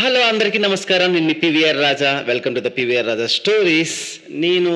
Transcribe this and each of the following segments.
Hello అందరికీ నమస్కారం. నేను PVR Raja. Welcome to the PVR Raja stories నేను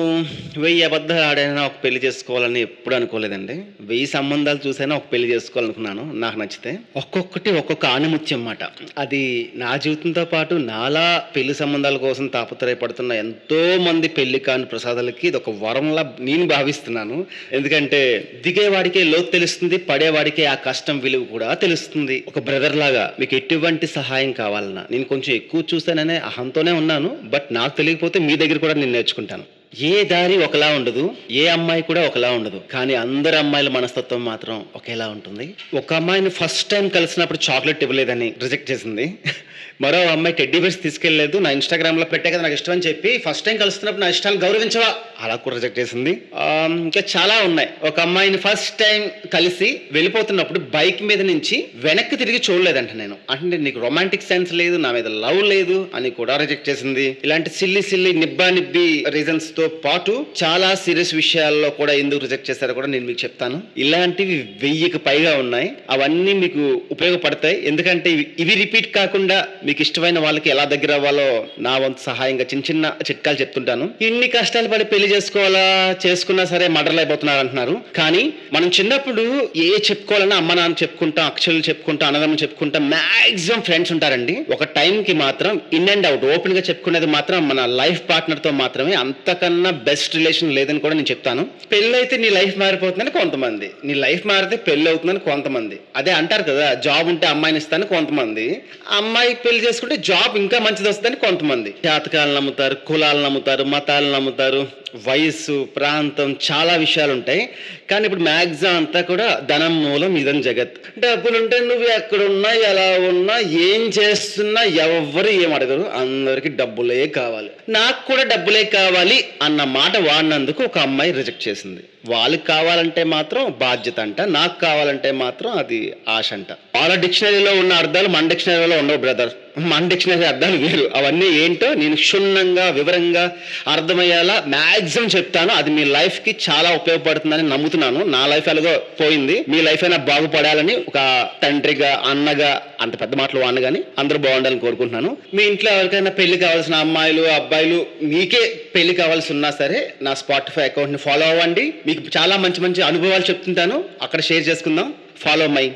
వెయ్యి అబద్ధాలు ఆడైనా ఒక పెళ్ళి చేసుకోవాలని ఎప్పుడు అనుకోలేదండి. వెయ్యి సంబంధాలు చూసైనా ఒక పెళ్ళి చేసుకోవాలనుకున్నాను. నాకు నచ్చితే ఒక్కొక్కటి ఒక్కొక్క ఆణిముత్యం అన్నమాట అది నా జీవితంతో పాటు నాలా పెళ్ళి సంబంధాల కోసం తాపత్రయపడుతున్న ఎంతో మంది పెళ్ళి కాని ప్రసాదాలకి ఇది ఒక వరంలా నేను భావిస్తున్నాను. ఎందుకంటే దిగేవాడికే లోతు తెలుస్తుంది పడేవాడికే ఆ కష్టం విలువ కూడా తెలుస్తుంది. ఒక బ్రదర్ లాగా మీకు ఎటువంటి సహాయం కావాలన్నా నేను కొంచెం ఎక్కువ చూస్తాననే అహంతోనే ఉన్నాను బట్ నాకు తెలియకపోతే మీ దగ్గర కూడా నేను నేర్చుకుంటాను. ఏ దారి ఒకలా ఉండదు ఏ అమ్మాయి కూడా ఒకలా ఉండదు. కానీ అందరు అమ్మాయిల మనస్తత్వం మాత్రం ఒకేలా ఉంటుంది. ఒక అమ్మాయిని ఫస్ట్ టైం కలిసినప్పుడు చాక్లెట్ ఇవ్వలేదని రిజెక్ట్ చేసింది. మరో అమ్మాయి టెడ్డీ బేర్స్ తీసుకెళ్ళలేదు నా ఇన్స్టాగ్రామ్లో పెట్టే కదా నాకు ఇష్టం అని చెప్పి ఫస్ట్ టైం కలుస్తున్నప్పుడు నా ఇష్టాన్ని గౌరవించవా? అలా కూడా రిజెక్ట్ చేసింది. ఇంకా చాలా ఉన్నాయి. ఒక అమ్మాయిని ఫస్ట్ టైం కలిసి వెళ్ళిపోతున్నప్పుడు బైక్ మీద నుంచి వెనక్కి తిరిగి చూడలేదంట నేను. అంటే నీకు రొమాంటిక్ సెన్స్ లేదు నా మీద లవ్ లేదు అని కూడా రిజెక్ట్ చేసింది. ఇలాంటి సిల్లి సిల్లి నిబ్బా నిబ్బి రీజన్స్తో పాటు చాలా సీరియస్ విషయాల్లో కూడా ఎందుకు రిజెక్ట్ చేశారో కూడా నేను మీకు చెప్తాను. ఇలాంటివి వెయ్యికి పైగా ఉన్నాయి. అవన్నీ మీకు ఉపయోగపడతాయి. ఎందుకంటే ఇవి- ఇవి రిపీట్ కాకుండా మీకు ఇష్టమైన వాళ్ళకి ఎలా దగ్గర అవ్వాలో నా వంతు సహాయంగా చిన్న చిన్న చిట్కాలు చెప్తుంటాను. ఇన్ని కష్టాలు పడి పెళ్ళి చేసుకోవాలా చేసుకున్నా సరే మర్డర్లు అయిపోతున్నారు అంటున్నారు కానీ మనం చిన్నప్పుడు ఏ చెప్పుకోవాలన్నా అమ్మ నాన్న చెప్పుకుంటాం అక్షరాలు చెప్పుకుంటాం అన్నదమ్మ చెప్పుకుంటాం మాక్సిమం ఫ్రెండ్స్ ఉంటారండి. ఒక టైంకి మాత్రం ఇన్ అండ్ అవుట్ ఓపెన్గా చెప్పుకునేది మాత్రం మన లైఫ్ పార్ట్నర్తో మాత్రమే. అంతకన్నా బెస్ట్ రిలేషన్ లేదని కూడా నేను చెప్తాను. పెళ్ళి అయితే నీ లైఫ్ మారిపోతుందని కొంతమంది. నీ లైఫ్ మారితే పెళ్ళి అవుతుందని కొంతమంది. అదే అంటారు కదా జాబ్ ఉంటే అమ్మాయిని ఇస్తాను కొంతమంది. అమ్మాయి పెళ్ళి చేసుకుంటే జాబ్ ఇంకా మంచిది వస్తుందని కొంతమంది. జాతకాలు నమ్ముతారు కులాలు నమ్ముతారు మతాలు నమ్ముతారు వయస్సు ప్రాంతం చాలా విషయాలు ఉంటాయి కానీ ఇప్పుడు మ్యాక్సిమం అంతా కూడా ధనం మూలం ఇదం జగత్. డబ్బులుంటే నువ్వు ఎక్కడున్నా ఎలా ఉన్నా ఏం చేస్తున్నా ఎవరు ఏం అడగరు. అందరికీ డబ్బులే కావాలి. నాకు కూడా డబ్బులే కావాలి అన్న మాట వాడినందుకు ఒక అమ్మాయి రిజెక్ట్ చేసింది. వాళ్ళకి కావాలంటే మాత్రం బాధ్యత అంట నాకు కావాలంటే మాత్రం అది ఆశ అంట. వాళ్ళ డిక్షనరీలో ఉన్న అర్థాలు మన డిక్షనరీలో ఉండవు బ్రదర్. మన డిక్షనరీ అర్థాలు వేరు. అవన్నీ ఏంటో నేను క్షుణ్ణంగా వివరంగా అర్థమయ్యేలా మ్యాక్సిమం చెప్తాను. అది మీ లైఫ్కి చాలా ఉపయోగపడుతుందని నమ్ముతున్నాను. నా లైఫ్ ఎలాగో పోయింది. మీ లైఫ్ అయినా బాగుపడాలని ఒక తండ్రిగా అన్నగా అంత పెద్ద మాటలు వాడిన కానీ అందరూ బాగుండాలని కోరుకుంటున్నాను. మీ ఇంట్లో ఎవరికైనా పెళ్ళి కావాల్సిన అమ్మాయిలు అబ్బాయిలు మీకే పెళ్ళి కావాల్సి ఉన్నా సరే నా స్పాటిఫై అకౌంట్ని ఫాలో అవ్వండి. మీకు చాలా మంచి మంచి అనుభవాలు చెప్తుంటాను. అక్కడ షేర్ చేసుకుందాం. Follow my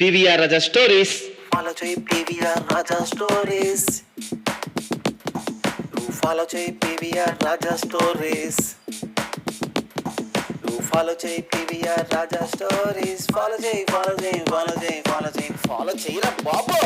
PVR Raja stories follow చేయి పీవీఆర్ రాజా స్టోరీస్ నువ్వు ఫాలో చేయి పీవీఆర్ రాజా స్టోరీస్ నువ్వు ఫాలో చేయి పీవీఆర్ రాజా స్టోరీస్ ఫాలో చేయి ఫాలో చేయి ఫాలో చేయి ఫాలో చేయి ఫాలో చేయరా బాబు